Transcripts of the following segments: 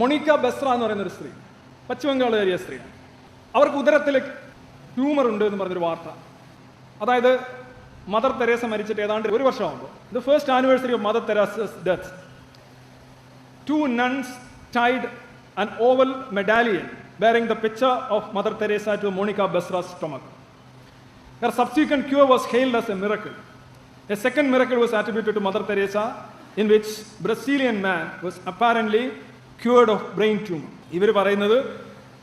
Monica ബെസ്ര എന്ന് പറയുന്ന ഒരു സ്ത്രീ പശ്ചിമബംഗാൾ ഏരിയ സ്ത്രീയാണ് അവർക്ക് ഉദരത്തിൽ ട്യൂമർ ഉണ്ട് എന്ന് പറഞ്ഞൊരു വാർത്ത. അതായത് മദർ തെരേസ മരിച്ചിട്ട് ഏതാണ്ട് ഒരു വർഷമാകുമ്പോൾ the first anniversary of Mother Teresa's death two nuns tied an oval medallion bearing the picture of Mother Teresa to Monica Besra stomach subsequent cure was hailed a miracle a second miracle was attributed to Mother Teresa in which Brazilian man was apparently cured of brain tumour ഇവർ പറയുന്നത്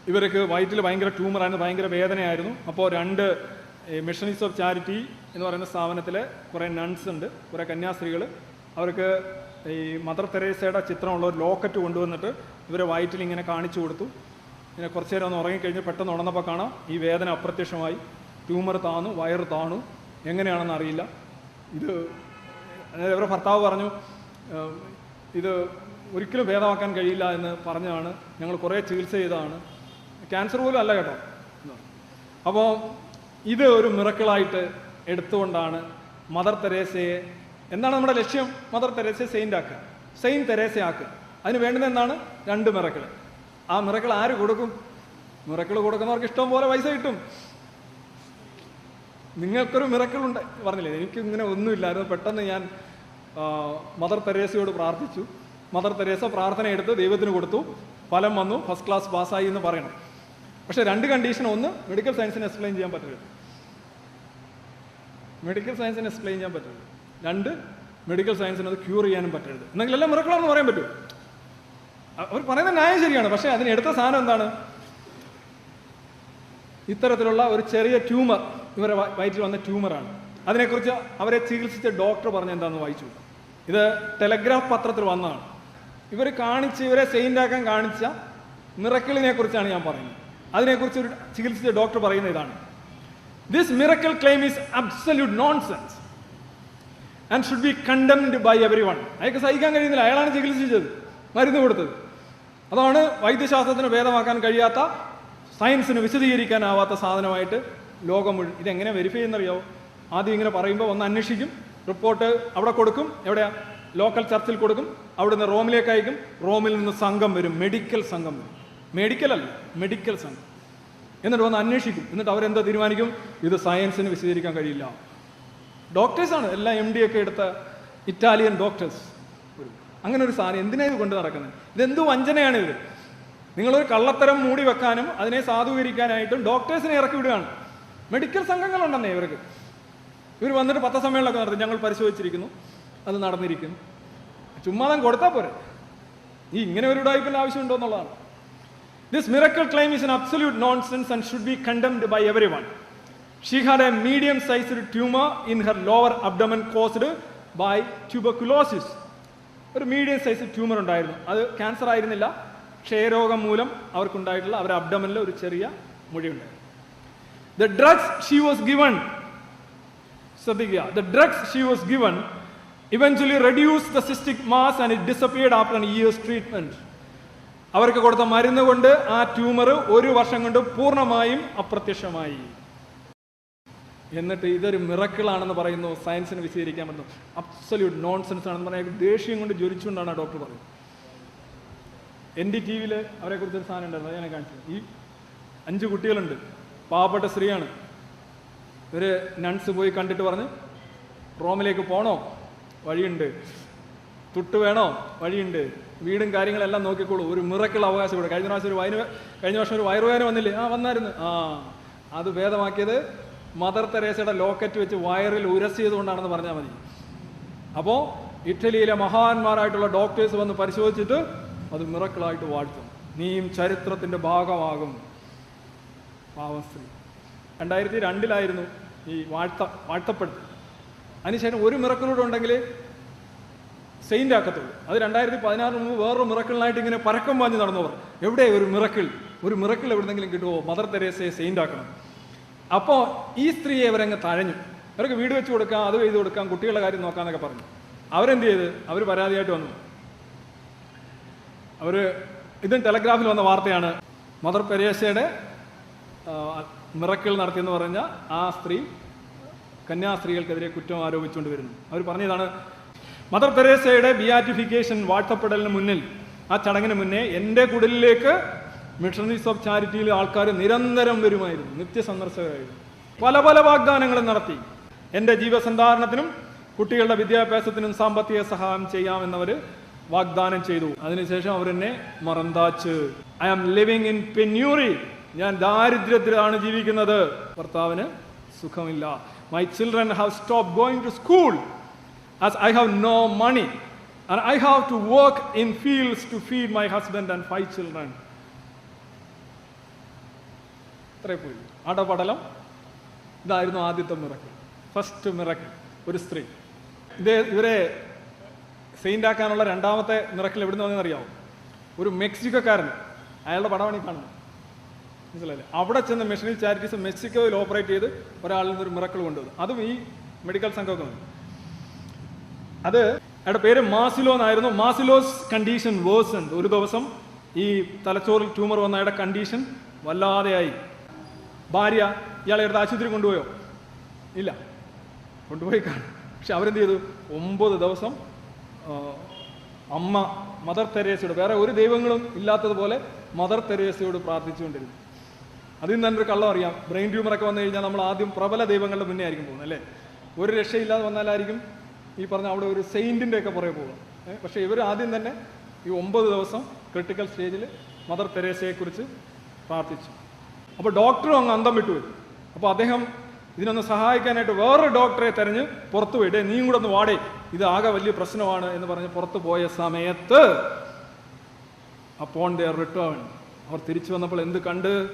ഇവർക്ക് വയറ്റിൽ ഭയങ്കര ട്യൂമറായിരുന്നു ഭയങ്കര വേദനയായിരുന്നു. അപ്പോൾ രണ്ട് മിഷണീസ് of charity എന്ന് പറയുന്ന സ്ഥാപനത്തിലെ കുറേ നൺസ് ഉണ്ട് കുറേ കന്യാസ്ത്രീകൾ അവർക്ക് ഈ മദർ തെരേസയുടെ ചിത്രമുള്ള ഒരു ലോക്കറ്റ് കൊണ്ടുവന്നിട്ട് ഇവരെ വയറ്റിൽ ഇങ്ങനെ കാണിച്ചു കൊടുത്തു. ഇങ്ങനെ കുറച്ച് നേരം ഒന്ന് ഉറങ്ങിക്കഴിഞ്ഞ് പെട്ടെന്ന് ഉണർന്നപ്പോൾ കാണാം ഈ വേദന അപ്രത്യക്ഷമായി. ട്യൂമർ താണു വയർ താണു എങ്ങനെയാണെന്ന് അറിയില്ല. ഇത് അതായത് ഇവരുടെ ഭർത്താവ് പറഞ്ഞു ഇത് ഒരിക്കലും ഭേദമാക്കാൻ കഴിയില്ല എന്ന് പറഞ്ഞതാണ്. ഞങ്ങൾ കുറേ ചികിത്സ ചെയ്തതാണ്. ക്യാൻസർ പോലും അല്ല കേട്ടോ. അപ്പോൾ ഇത് ഒരു മിറക്കിളായിട്ട് എടുത്തുകൊണ്ടാണ് മദർ തെരേസയെ എന്താണ് നമ്മുടെ ലക്ഷ്യം? മദർ തെരേസയെ സെയിന്റ് ആക്കുക. സെയിൻ തെരേസ ആക്കുക. അതിന് വേണ്ടുന്ന എന്താണ്? രണ്ട് മിറക്കിൾ. ആ മിറക്കിൾ ആര് കൊടുക്കും? മിറക്കിൾ കൊടുക്കുന്നവർക്ക് ഇഷ്ടം പോലെ പൈസ കിട്ടും. നിങ്ങൾക്കൊരു മിറക്കിളുണ്ട് പറഞ്ഞില്ലേ? എനിക്ക് ഇങ്ങനെ ഒന്നുമില്ലായിരുന്നു. പെട്ടെന്ന് ഞാൻ മദർ തെരേസയോട് പ്രാർത്ഥിച്ചു. മദർ തെരേസ പ്രാർത്ഥന എടുത്ത് ദൈവത്തിന് കൊടുത്തു. ഫലം വന്നു. ഫസ്റ്റ് ക്ലാസ് പാസ്സായി എന്ന് പറയണം. പക്ഷേ രണ്ട് കണ്ടീഷൻ ഒന്ന് മെഡിക്കൽ സയൻസിന് എക്സ്പ്ലെയിൻ ചെയ്യാൻ പറ്റില്ല. മെഡിക്കൽ സയൻസിന് എക്സ്പ്ലെയിൻ ചെയ്യാൻ പറ്റില്ല. രണ്ട് മെഡിക്കൽ സയൻസിന് അത് ക്യൂർ ചെയ്യാനും പറ്റരുത്. എന്നെങ്കിൽ എല്ലാം മുറക്കളാണെന്ന് പറയാൻ പറ്റുമോ അ- അവർ പറയുന്ന ന്യായം ശരിയാണ്. പക്ഷേ അതിന് എടുത്ത സാധനം എന്താണ്? ഇത്തരത്തിലുള്ള ഒരു ചെറിയ ട്യൂമർ ഇവരെ വയറ്റിൽ വന്ന ട്യൂമറാണ് അതിനെക്കുറിച്ച് അവരെ ചികിത്സിച്ച ഡോക്ടർ പറഞ്ഞ എന്താണെന്ന് വായിച്ചു ഇത് ടെലഗ്രാഫ് പത്രത്തിൽ വന്നതാണ്. ഇവർ കാണിച്ച് ഇവരെ സെയിന്റാക്കാൻ കാണിച്ച മിറക്കിളിനെ കുറിച്ചാണ് ഞാൻ പറയുന്നത്. അതിനെക്കുറിച്ച് ഒരു ചികിത്സിച്ച ഡോക്ടർ പറയുന്ന ഇതാണ്. This miracle claim is absolute nonsense and should be condemned by everyone അയാൾക്ക് സഹിക്കാൻ കഴിയുന്നില്ല. അയാളാണ് ചികിത്സിച്ചത് മരുന്ന് കൊടുത്തത്. അതാണ് വൈദ്യശാസ്ത്രത്തിന് ഭേദമാക്കാൻ കഴിയാത്ത സയൻസിന് വിശദീകരിക്കാനാവാത്ത സാധനമായിട്ട് ലോകം മുഴുവൻ ഇതെങ്ങനെ വെരിഫൈ ചെയ്യുന്നറിയാവോ? ആദ്യം ഇങ്ങനെ പറയുമ്പോൾ ഒന്ന് അന്വേഷിക്കും റിപ്പോർട്ട് അവിടെ കൊടുക്കും. എവിടെയാ? ലോക്കൽ ചർച്ചിൽ കൊടുക്കും അവിടുന്ന് റോമിലേക്ക് അയക്കും. റോമിൽ നിന്ന് സംഘം വരും. മെഡിക്കൽ സംഘം വരും. മെഡിക്കൽ അല്ല മെഡിക്കൽ സംഘം. എന്നിട്ട് വന്ന് അന്വേഷിക്കും. എന്നിട്ട് അവരെന്താ തീരുമാനിക്കും? ഇത് സയൻസിന് വിശദീകരിക്കാൻ കഴിയില്ല. ഡോക്ടേഴ്സാണ് എല്ലാം എം ഡി ഒക്കെ എടുത്ത ഇറ്റാലിയൻ ഡോക്ടേഴ്സ് അങ്ങനെ ഒരു സാധനം. എന്തിനാണ് ഇത് കൊണ്ട് നടക്കുന്നത്? ഇതെന്ത് വഞ്ചനയാണ് ഇത്? നിങ്ങളൊരു കള്ളത്തരം മൂടി വെക്കാനും അതിനെ സാധൂകരിക്കാനായിട്ടും ഡോക്ടേഴ്സിനെ ഇറക്കി വിടുകയാണ്. മെഡിക്കൽ സംഘങ്ങളുണ്ടെന്നേ ഇവർക്ക്. ഇവർ വന്നിട്ട് പത്രസമ്മേളനമൊക്കെ നടത്തി. ഞങ്ങൾ പരിശോധിച്ചിരിക്കുന്നു. അത് നടന്നിരിക്കും. ചുമ്മാതം കൊടുത്താൽ പോരെ. ഈ ഇങ്ങനെ ഒരു ഉടായ്പിന്റെ ആവശ്യമുണ്ടോ എന്നുള്ളതാണ്. This miracle claim is an absolute nonsense and should be condemned by everyone she had a medium sized tumour in her lower abdomen caused by tuberculosis ഒരു മീഡിയം സൈസ് ട്യൂമർ ഉണ്ടായിരുന്നു. അത് ക്യാൻസർ ആയിരുന്നില്ല. ക്ഷയരോഗം മൂലം അവർക്കുണ്ടായിട്ടുള്ള അവരുടെ അബ്ഡമനിൽ ഒരു ചെറിയ മുഴിയുണ്ടായിരുന്നു the drugs she was given ശ്രദ്ധിക്കുക. The drugs she was given eventually reduce the cystic mass and it disappeared after years treatment അവർക്ക് കൊടുത്ത മരുന്ന് കൊണ്ട് ആ ട്യൂമർ ഒരു വർഷം കൊണ്ട് പൂർണമായും അപ്രത്യക്ഷമായി. എന്നിട്ട് ഇതൊരു മിറക്കിളാണെന്ന് പറയുന്നു. സയൻസിന് വിശദീകരിക്കാൻ പറ്റുന്നു. അബ്സല്യൂട്ട് നോൺസെൻസ് ആണെന്ന് പറഞ്ഞാൽ ദേഷ്യം കൊണ്ട് ജ്വലിച്ചുകൊണ്ടാണ് ആ ഡോക്ടർ പറയുന്നത്. എൻ ഡി ടി വിയിൽ അവരെ കുറിച്ചൊരു സാധനം ഉണ്ടായിരുന്നു. ഞാൻ കാണിച്ചു ഈ അഞ്ച് കുട്ടികളുണ്ട്. പാവപ്പെട്ട സ്ത്രീയാണ്. ഇവർ നൺസ് പോയി കണ്ടിട്ട് പറഞ്ഞ് റോമിലേക്ക് പോണോ? വഴിയുണ്ട്. തുട്ട് വേണോ? വഴിയുണ്ട്. വീടും കാര്യങ്ങളെല്ലാം നോക്കിക്കോളൂ. ഒരു മിറക്കിൾ അവകാശം കൂടെ കഴിഞ്ഞ പ്രാവശ്യം ഒരു വയന കഴിഞ്ഞ വർഷം ഒരു വയറുവേദന വന്നില്ലേ? ആ വന്നായിരുന്നു. ആ അത് ഭേദമാക്കിയത് മദർ തെരേസയുടെ ലോക്കറ്റ് വെച്ച് വയറിൽ ഉരസിയതുകൊണ്ടാണെന്ന് പറഞ്ഞാൽ മതി. അപ്പോൾ ഇറ്റലിയിലെ മഹാന്മാരായിട്ടുള്ള ഡോക്ടേഴ്സ് വന്ന് പരിശോധിച്ചിട്ട് അത് മിറക്കിളായിട്ട് വാഴ്ത്തും. നീയും ചരിത്രത്തിന്റെ ഭാഗമാകും. പാവം രണ്ടായിരത്തി രണ്ടിലായിരുന്നു ഈ വാഴ്ത്ത വാഴ്ത്തപ്പെടുത്തൽ. അതിനുശേഷം ഒരു മിറക്കിലൂടെ ഉണ്ടെങ്കിൽ സെയിന്റ് ആക്കത്തുള്ളൂ. അത് രണ്ടായിരത്തി പതിനാറിന് മുമ്പ് വേറൊരു മിറക്കിളിനായിട്ട് ഇങ്ങനെ പരക്കം വാഞ്ഞ് നടന്നവർ. എവിടെ ഒരു മിറക്കിൾ? ഒരു മിറക്കിൾ എവിടെന്നെങ്കിലും കിട്ടുമോ മദർ തെരേസയെ സെയിന്റ് ആക്കണം. അപ്പോൾ ഈ സ്ത്രീയെ ഇവരങ്ങ് തഴഞ്ഞു. അവർക്ക് വീട് വെച്ച് കൊടുക്കാം അത് ചെയ്ത് കൊടുക്കാം കുട്ടികളുടെ കാര്യം നോക്കാന്നൊക്കെ പറഞ്ഞു. അവരെന്ത് ചെയ്ത്? അവർ പരാതിയായിട്ട് വന്നു. അവർ ഇതും ടെലഗ്രാഫിൽ വന്ന വാർത്തയാണ്. മദർ പെരേസയുടെ മിറക്കിൾ നടത്തിയെന്ന് പറഞ്ഞ ആ സ്ത്രീ കന്യാസ്ത്രീകൾക്കെതിരെ കുറ്റം ആരോപിച്ചുകൊണ്ട് വരുന്നു. അവർ പറഞ്ഞതാണ് മദർ തെരേസയുടെ ബിയാറ്റിഫിക്കേഷൻ വാഴ്ത്തപ്പെടലിന് മുന്നിൽ ആ ചടങ്ങിന് മുന്നേ എന്റെ കുടലിലേക്ക് മിഷണറീസ് ഓഫ് ചാരിറ്റിയിലെ ആൾക്കാർ നിരന്തരം വരുമായിരുന്നു നിത്യസന്ദർശകരായിരുന്നു. പല പല വാഗ്ദാനങ്ങളും നടത്തി. എന്റെ ജീവസന്ധാരണത്തിനും കുട്ടികളുടെ വിദ്യാഭ്യാസത്തിനും സാമ്പത്തിക സഹായം ചെയ്യാമെന്നവർ വാഗ്ദാനം ചെയ്തു. അതിനുശേഷം അവരെന്നെ മറന്താച്ച്. I am living in penury ഞാൻ ദാരിദ്ര്യത്തിലാണ് ജീവിക്കുന്നത്. ഭർത്താവിന് സുഖമില്ല. My children have stop going to school as I have no money and I have to work in fields to feed my husband and five children അത്രേ പോയി അടപടലം ഇതായിരുന്നു ആദ്യത്തെ miracle first miracle ഒരു സ്ത്രീ. ഇത് ഇവരെ സെയിന്റാക്കാനുള്ള രണ്ടാമത്തെ മിറക്കൽ എവിടെ നിന്ന് അറിയാമോ ഒരു മെക്സിക്കോക്കാരൻ. അയാളുടെ പടമാണ് ഈ കാണുന്നത് മനസ്സിലായില്ലേ? അവിടെ ചെന്ന് മെഷീനറി ചാരിറ്റീസ് മെക്സിക്കോയിൽ ഓപ്പറേറ്റ് ചെയ്ത് ഒരാളിൽ ഒരു മിറക്കൾ കൊണ്ടുവന്നു. അതും ഈ മെഡിക്കൽ സംഘമൊക്കെ അത് അയാളുടെ പേര് മാസിലോ എന്നായിരുന്നു. മാസിലോസ് കണ്ടീഷൻ വേഴ്സൺ ഒരു ദിവസം ഈ തലച്ചോറിൽ ട്യൂമർ വന്ന അയാളുടെ കണ്ടീഷൻ വല്ലാതെയായി. ഭാര്യ ഇയാളെ എടുത്ത് ആശുപത്രി കൊണ്ടുപോയോ? ഇല്ല. കൊണ്ടുപോയി കാണും. പക്ഷെ അവരെന്ത് ചെയ്തു? ഒമ്പത് ദിവസം അമ്മ മദർ തെരേസയോട് വേറെ ഒരു ദൈവങ്ങളും ഇല്ലാത്തതുപോലെ മദർ തെരേസയോട് പ്രാർത്ഥിച്ചുകൊണ്ടിരുന്നു. അതിൽ നിന്ന് തന്നെ ഒരു കള്ളം അറിയാം. ബ്രെയിൻ ട്യൂമർ ഒക്കെ വന്നു കഴിഞ്ഞാൽ നമ്മൾ ആദ്യം പ്രബല ദൈവങ്ങളുടെ മുന്നേ ആയിരിക്കും പോകുന്നത് അല്ലേ? ഒരു രക്ഷയില്ലാതെ വന്നാലായിരിക്കും ഈ പറഞ്ഞ അവിടെ ഒരു സെയിന്റിന്റെ ഒക്കെ പുറകെ പോകുക. ഏ, പക്ഷേ ഇവർ ആദ്യം തന്നെ ഈ ഒമ്പത് ദിവസം ക്രിട്ടിക്കൽ സ്റ്റേജിൽ മദർ തെരേസയെക്കുറിച്ച് പ്രാർത്ഥിച്ചു. അപ്പോൾ ഡോക്ടറും അങ്ങ് അന്തം വിട്ടുപോയി അപ്പോൾ അദ്ദേഹം ഇതിനൊന്ന് സഹായിക്കാനായിട്ട് വേറൊരു ഡോക്ടറെ തെരഞ്ഞ് പുറത്തു പോയിട്ടെ "ഡേ, നീയും കൂടെ ഒന്ന് വാടേ. ഇത് ആകെ വലിയ പ്രശ്നമാണ് എന്ന് പറഞ്ഞ് പുറത്തു പോയ സമയത്ത് അപ്പോൺ ദർ റിട്ടേൺ അവർ തിരിച്ചു വന്നപ്പോൾ എന്ത് കണ്ട്?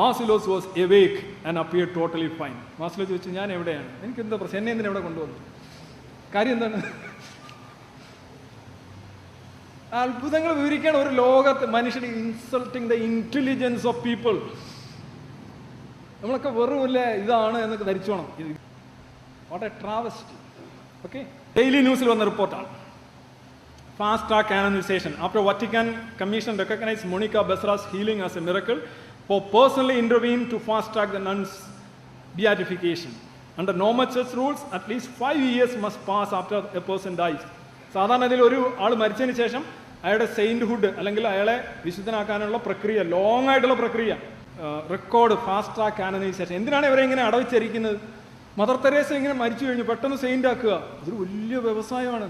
Marcilio was awake and appear totally fine Marcilio ചോദിച്ചു ഞാൻ എവിടെയാണ്? എനിക്ക് എന്താ പ്രശ്നം എന്നെ എന്തിനാ ഇവിടെ കൊണ്ടുവന്നു കാര്യം എന്താണ്? അത്ഭുതങ്ങൾ വിവരിക്കാൻ ഒരു ലോകത്ത് മനുഷ്യൻ insulting the intelligence of people നമ്മളൊക്കെ വെറുമില്ല ഇതാണ് എന്നൊക്കെ ധരിച്ചോണം. What a travesty okay daily ന്യൂസിൽ വന്ന റിപ്പോർട്ടാണ്. Fast track canonization. After Vatican commission recognise Monica Besra's healing as a miracle, Pope personally intervened to fast track the nun's beatification. Under normal church rules, at least five years must pass after a person dies. സാധാരണ ഇതിൽ ഒരു ആൾ മരിച്ചതിന് ശേഷം അയാളുടെ സെയിന്റ്ഹുഡ് അല്ലെങ്കിൽ അയാളെ വിശുദ്ധനാക്കാനുള്ള പ്രക്രിയ long ആയിട്ടുള്ള പ്രക്രിയ റെക്കോർഡ് ഫാസ്റ്റ് ട്രാക്ക് കാനനൈസേഷൻ എന്തിനാണ് ഇവരെ ഇങ്ങനെ അടവിച്ചിരിക്കുന്നത് മദർ തെരേസ ഇങ്ങനെ മരിച്ചു കഴിഞ്ഞു പെട്ടെന്ന് സെയിന്റ് ആക്കുക അതൊരു വലിയ വ്യവസായമാണ്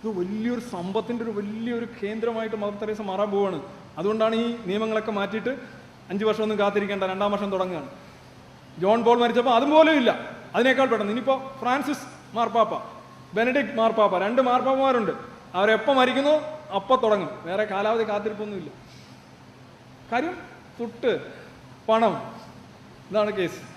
ഇത് വലിയൊരു സമ്പത്തിന്റെ ഒരു വലിയൊരു കേന്ദ്രമായിട്ട് മദർ തെരേസ മാറാൻ പോവാണ് അതുകൊണ്ടാണ് ഈ നിയമങ്ങളൊക്കെ മാറ്റിയിട്ട് അഞ്ച് വർഷമൊന്നും കാത്തിരിക്കേണ്ട രണ്ടാം വർഷം തുടങ്ങുകയാണ്. ജോൺ പോൾ മരിച്ചപ്പോൾ അതുപോലും ഇല്ല. അതിനേക്കാൾ പെട്ടെന്ന്. ഇനിയിപ്പോൾ ഫ്രാൻസിസ് മാർപ്പാപ്പ ബെനഡിക്ട് മാർപ്പാപ്പ രണ്ട് മാർപ്പാപ്പമാരുണ്ട്. അവരെപ്പോൾ മരിക്കുന്നു അപ്പോൾ തുടങ്ങും. വേറെ കാലാവധി കാത്തിരിപ്പൊന്നുമില്ല. കാര്യം തുട്ട് പണം ഇതാണ് കേസ്